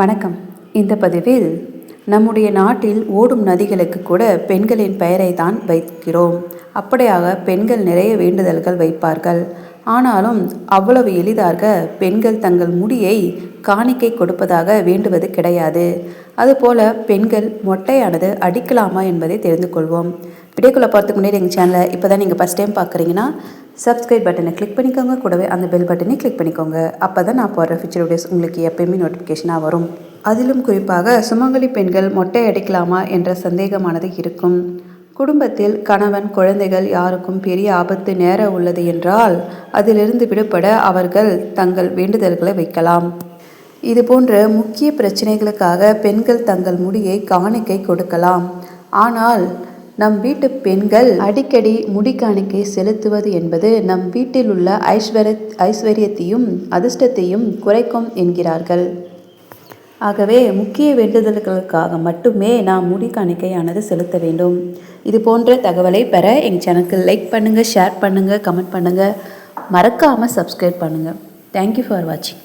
வணக்கம். இந்த பதிவில் நம்முடைய நாட்டில் ஓடும் நதிகளுக்கு கூட பெண்களின் பெயரை தான் வைக்கிறோம். அப்படியாக பெண்கள் நிறைய வேண்டுதல்கள் வைப்பார்கள். ஆனாலும் அவ்வளவு எளிதாக பெண்கள் தங்கள் முடியை காணிக்கை கொடுப்பதாக வேண்டுவது கிடையாது. அதுபோல பெண்கள் மொட்டையானது அடிக்கலாமா என்பதை தெரிந்து கொள்வோம். வீடியோக்குள்ளே பார்த்துக்கு முன்னாடி எங்கள் சேனலை இப்போ தான் நீங்கள் ஃபஸ்ட் டைம் பார்க்குறீங்கன்னா சப்ஸ்கிரைப் பட்டனை கிளிக் பண்ணிக்கோங்க. கூடவே அந்த பெல் பட்டனை கிளிக் பண்ணிக்கோங்க. அப்போ தான் நான் போடுற ஃபியூச்சர் வீடியோஸ் உங்களுக்கு எப்பயுமே நோட்டிஃபிகேஷனாக வரும். அதிலும் குறிப்பாக சுமங்கலி பெண்கள் மொட்டை அடிக்கலாமா என்ற சந்தேகமானது இருக்கும். குடும்பத்தில் கணவன் குழந்தைகள் யாருக்கும் பெரிய ஆபத்து நேர உள்ளது என்றால் அதிலிருந்து விடுபட அவர்கள் தங்கள் வேண்டுதல்களை வைக்கலாம். இது போன்ற முக்கிய பிரச்சனைகளுக்காக பெண்கள் தங்கள் முடியை காணிக்கை கொடுக்கலாம். ஆனால் நம் வீட்டு பெண்கள் அடிக்கடி முடி காணிக்கை செலுத்துவது என்பது நம் வீட்டில் உள்ள ஐஸ்வர்ய ஐஸ்வர்யத்தையும் அதிர்ஷ்டத்தையும் குறைக்கும் என்கிறார்கள். ஆகவே முக்கிய வேண்டுதல்களுக்காக மட்டுமே நாம் முடி காணிக்கையானது செலுத்த வேண்டும். இது போன்ற தகவலை பெற எங்கள் சேனலுக்கு லைக் பண்ணுங்கள் ஷேர் பண்ணுங்கள் கமெண்ட் பண்ணுங்கள் மறக்காமல் சப்ஸ்கிரைப் பண்ணுங்கள் தேங்க்யூ ஃபார் வாட்சிங்